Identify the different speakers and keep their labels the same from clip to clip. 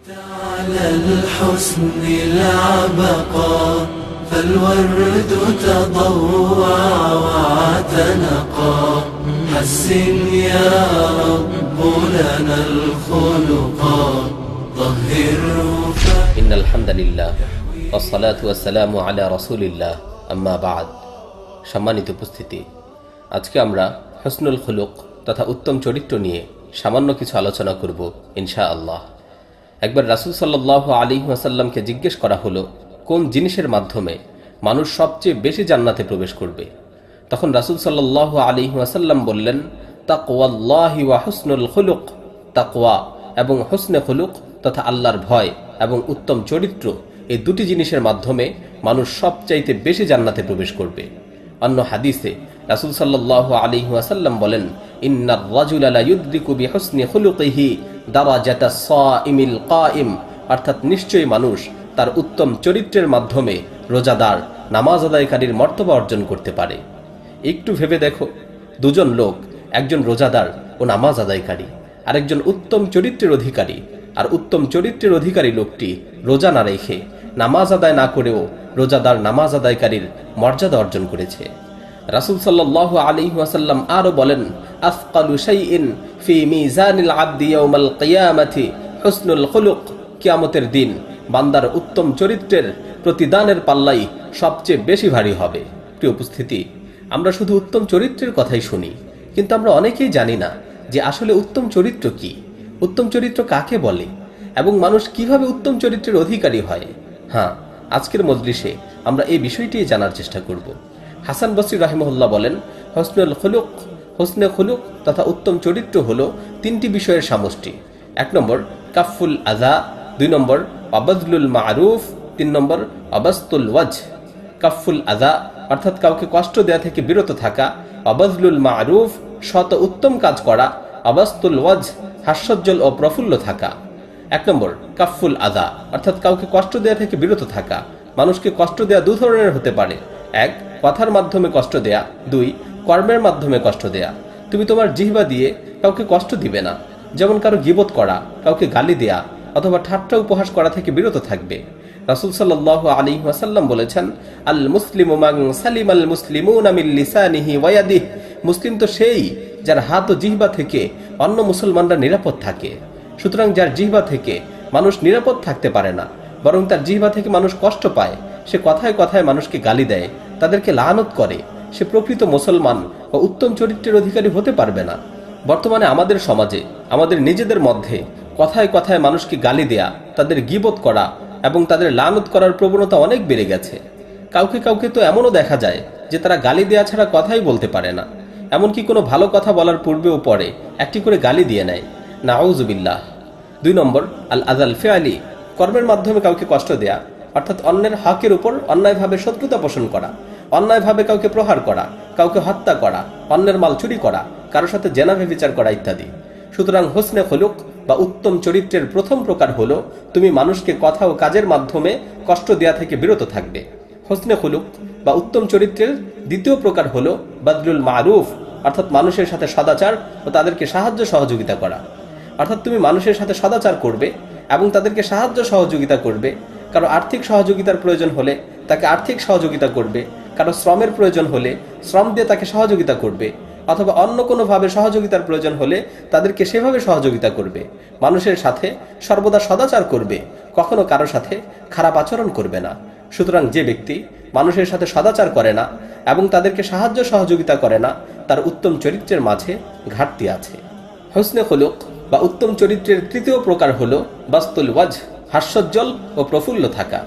Speaker 1: على الحسن العبقى فالورد تضوع واعتنقا حسن يا رب لنا الخلقا طهره
Speaker 2: إن الحمد لله والصلاة والسلام على رسول الله أما بعد সম্মানিত উপস্থিতি আজকে আমরা হসনুল খুলুক তথা উত্তম চরিত্র নিয়ে সামান্য কিছু আলোচনা করব ইনশা আল্লাহ একবার রাসুল সাল্লাহ আলী ওয়াসাল্লামকে জিজ্ঞেস করা হলো, কোন জিনিসের মাধ্যমে মানুষ সবচেয়ে বেশি জান্নাতে প্রবেশ করবে? তখন রাসুল সাল্লাহ আলী ওয়াসাল্লাম বললেন, তাকওয়াল্লাহি ওয়া হুসনুল খুলুক, তাকওয়া এবং হুসনে খুলুক তথা আল্লাহর ভয় এবং উত্তম চরিত্র, এই দুটি জিনিসের মাধ্যমে মানুষ সবচাইতে বেশি জান্নাতে প্রবেশ করবে। অন্য হাদিসে রাসূল সাল্লাল্লাহু আলী ওয়াসাল্লাম বলেন, ইন্নার রাজুলা লা ইউদরিকু বিহুসনি খুলুকিহি দারাজাতা সাইমিল কাইম অর্থাৎ নিশ্চয়ই মানুষ তার উত্তম চরিত্রের মাধ্যমে রোজাদার, নামাজ আদায়কারীর মর্তবা অর্জন করতে পারে। একটু ভেবে দেখো, দুজন লোক, একজন রোজাদার ও নামাজ আদায়কারী, আরেকজন উত্তম চরিত্রের অধিকারী, আর উত্তম চরিত্রের অধিকারী লোকটি রোজা না রেখে নামাজ আদায় না করেও রোজাদার, নামাজ আদায়কারীর মর্যাদা অর্জন করেছে। রাসুল সাল্লাহ আলী ওয়াসাল্লাম আরও বলেন আফকালু ফি মিজানিল আবদি কিয়ামতের দিন বান্দার উত্তম চরিত্রের প্রতিদানের পাল্লাই সবচেয়ে বেশি ভারী হবে। প্রিয় উপস্থিতি, আমরা শুধু উত্তম চরিত্রের কথাই শুনি, কিন্তু আমরা অনেকেই জানি না যে আসলে উত্তম চরিত্র কি। উত্তম চরিত্র কাকে বলে এবং মানুষ কীভাবে উত্তম চরিত্রের অধিকারী হয়? হ্যাঁ আজকের মজলিসে আমরা এই বিষয়টি জানার চেষ্টা করব। হাসান বসরি রাহিমহুল্লাহ বলেন, হসনুল খুলুক, হোসনে খুলুক তথা উত্তম চরিত্র হল তিনটি বিষয়ের সমষ্টি। এক নম্বর কাফুল আজা দুই নম্বর আবাদুল মারুফ। তিন নম্বর আবাস্তুল ওয়াজ কাফুল আজা অর্থাৎ কাউকে কষ্ট দেয়া থেকে বিরত থাকা। আবাজলুল মারুফ শত উত্তম কাজ করা। আবাস্তুল ওয়াজ হাস্যজ্জ্বল ও প্রফুল্ল থাকা। এক নম্বর কাফুল আজা অর্থাৎ কাউকে কষ্ট দেয়া থেকে বিরত থাকা। মানুষকে কষ্ট দেয়া দু ধরনের হতে পারে। এক, কথার মাধ্যমে কষ্ট দেয়া। দুই, কর্মের মাধ্যমে কষ্ট দেয়া। তুমি তোমার জিহবা দিয়ে কাউকে কষ্ট দিবে না। যেমন কারও গিবত করা, কাউকে গালি দেয়া, অথবা ঠাট্টা উপহাস করা থেকে বিরত থাকবে। রাসুল সাল্লাহ আলী ওয়াসাল্লাম বলেছেন আল মুসলিম সালিম আল লিসানিহি ওয়াদিহ মুসলিম তো সেই যার হাত ও জিহবা থেকে অন্য মুসলমানরা নিরাপদ থাকে। সুতরাং যার জিহবা থেকে মানুষ নিরাপদ থাকতে পারে না, বরং তার জিহবা থেকে মানুষ কষ্ট পায়। সে কথায় কথায় মানুষকে গালি দেয়, তাদেরকে লানত করে। সে প্রকৃত মুসলমান ও উত্তম চরিত্রের অধিকারী হতে পারবে না। বর্তমানে আমাদের সমাজে, আমাদের নিজেদের মধ্যে কথায় কথায় মানুষকে গালি দেয়া, তাদের গিবত করা এবং তাদের লানত করার প্রবণতা অনেক বেড়ে গেছে। কাউকে কাউকে তো এমনও দেখা যায় যে তারা গালি দেয়া ছাড়া কথাই বলতে পারে না। এমনকি কোনো ভালো কথা বলার পূর্বেও পরে একটি করে গালি দিয়ে নেয়। নাউজুবিল্লাহ। দুই নম্বর আল আজাল ফেয়ালি কর্মের মাধ্যমে কাউকে কষ্ট দেয়া। অর্থাৎ অন্যের হকের উপর অন্যায়ভাবে শত্রুতা পোষণ করা, অন্যায়ভাবে কাউকে প্রহার করা, কাউকে হত্যা করা, অন্যের মাল চুরি করা কারোর সাথে জেনাভে বিচার করা ইত্যাদি। সুতরাং হোসনে হলুক বা উত্তম চরিত্রের প্রথম প্রকার হলো, তুমি মানুষকে কথা ও কাজের মাধ্যমে কষ্ট দেয়া থেকে বিরত থাকবে। হোসনে হলুক বা উত্তম চরিত্রের দ্বিতীয় প্রকার হলো বদলুল মারুফ, অর্থাৎ মানুষের সাথে সদাচার ও তাদেরকে সাহায্য সহযোগিতা করা। অর্থাৎ তুমি মানুষের সাথে সদাচার করবে এবং তাদেরকে সাহায্য সহযোগিতা করবে কারও আর্থিক সহযোগিতার প্রয়োজন হলে তাকে আর্থিক সহযোগিতা করবে, কারও শ্রমের প্রয়োজন হলে শ্রম দিয়ে তাকে সহযোগিতা করবে, অথবা অন্য কোনোভাবে সহযোগিতার প্রয়োজন হলে তাদেরকে সেভাবে সহযোগিতা করবে। মানুষের সাথে সর্বদা সদাচার করবে, কখনো কারও সাথে খারাপ আচরণ করবে না। সুতরাং যে ব্যক্তি মানুষের সাথে সদাচার করে না এবং তাদেরকে সাহায্য সহযোগিতা করে না, তার উত্তম চরিত্রের মাঝে ঘাটতি আছে। হোসনে হলুক বা উত্তম চরিত্রের তৃতীয় প্রকার হল বাস্তুল ওয়াজ হাস্যজ্জ্বল ও প্রফুল্ল থাকা।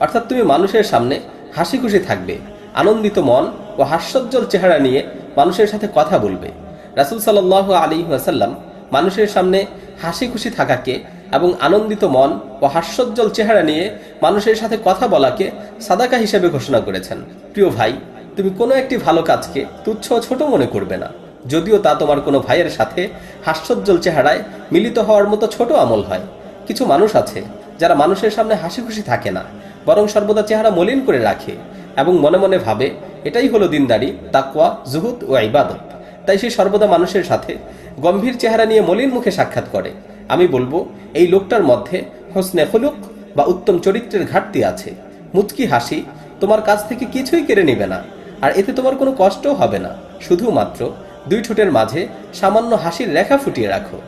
Speaker 2: অর্থাৎ তুমি মানুষের সামনে হাসি খুশি থাকবে, আনন্দিত মন ও হাস্যজ্জ্বল চেহারা নিয়ে মানুষের সাথে কথা বলবে। রাসুল সাল আলী ওয়াসাল্লাম মানুষের সামনে হাসি খুশি থাকাকে এবং আনন্দিত মন ও হাস্যজ্জ্বল চেহারা নিয়ে মানুষের সাথে কথা বলাকে সাদাকা হিসেবে ঘোষণা করেছেন। প্রিয় ভাই, তুমি কোনো একটি ভালো কাজকে তুচ্ছ ছোট মনে করবে না। যদিও তা তোমার কোনো ভাইয়ের সাথে হাস্যজ্জ্বল চেহারায় মিলিত হওয়ার মতো ছোট আমল হয়। কিছু মানুষ আছে যারা মানুষের সামনে হাসি খুশি থাকে না, বরং সর্বদা চেহারা মলিন করে রাখে এবং মনে মনে ভাবে, এটাই হলো দিনদারি, তাকওয়া, জুহুদ ও ইবাদত। তাই সে সর্বদা মানুষের সাথে গম্ভীর চেহারা নিয়ে মলিন মুখে সাক্ষাৎ করে। আমি বলব, এই লোকটার মধ্যে হোসনে হলুক বা উত্তম চরিত্রের ঘাটতি আছে। মুচকি হাসি তোমার কাছ থেকে কিছুই কেড়ে নেবে না, আর এতে তোমার কোনো কষ্টও হবে না। শুধুমাত্র দুই ঠোঁটের মাঝে সামান্য হাসির রেখা ফুটিয়ে রাখো।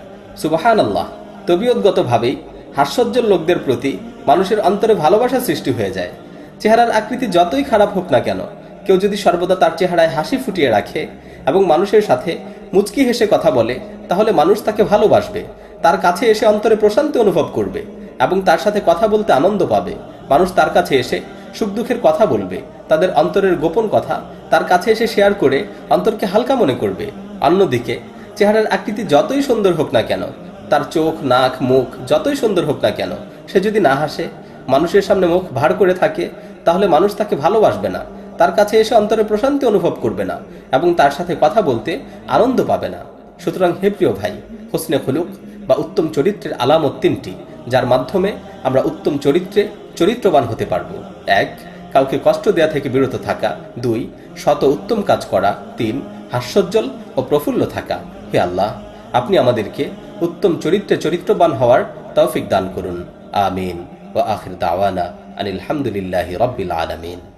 Speaker 2: সুবাহান আল্লাহ তবিয়তগতভাবেই হাস্যোজ্জ্বল লোকদের প্রতি মানুষের অন্তরে ভালোবাসা সৃষ্টি হয়ে যায়। চেহারার আকৃতি যতই খারাপ হোক না কেন, কেউ যদি সর্বদা তার চেহারায় হাসি ফুটিয়ে রাখে এবং মানুষের সাথে মুচকি হেসে কথা বলে, তাহলে মানুষ তাকে ভালোবাসবে, তার কাছে এসে অন্তরে প্রশান্তি অনুভব করবে এবং তার সাথে কথা বলতে আনন্দ পাবে। মানুষ তার কাছে এসে সুখ দুঃখের কথা বলবে, তাদের অন্তরের গোপন কথা তার কাছে এসে শেয়ার করে অন্তরকে হালকা মনে করবে। অন্যদিকে, চেহারার আকৃতি যতই সুন্দর হোক না কেন তার চোখ, নাক, মুখ যতই সুন্দর হোক না কেন, সে যদি না হাসে, মানুষের সামনে মুখ ভার করে থাকে, তাহলে মানুষ তাকে ভালোবাসবে না। তার কাছে এসে অন্তরে প্রশান্তি অনুভব করবে না এবং তার সাথে কথা বলতে আনন্দ পাবে না। সুতরাং হে প্রিয় ভাই, হোসনে হলুক বা উত্তম চরিত্রের আলামত তিনটি, যার মাধ্যমে আমরা উত্তম চরিত্রে চরিত্রবান হতে পারব। এক, কাউকে কষ্ট দেয়া থেকে বিরত থাকা। দুই, শত উত্তম কাজ করা। তিন, হাস্যোজ্জ্বল ও প্রফুল্ল থাকা। হে আল্লাহ, আপনি আমাদেরকে উত্তম চরিত্রে চরিত্রবান হওয়ার তৌফিক দান করুন। আমিন। ও আখির দাওয়ানা আনিল হামদুলিল্লাহি রব্বিল আলামিন।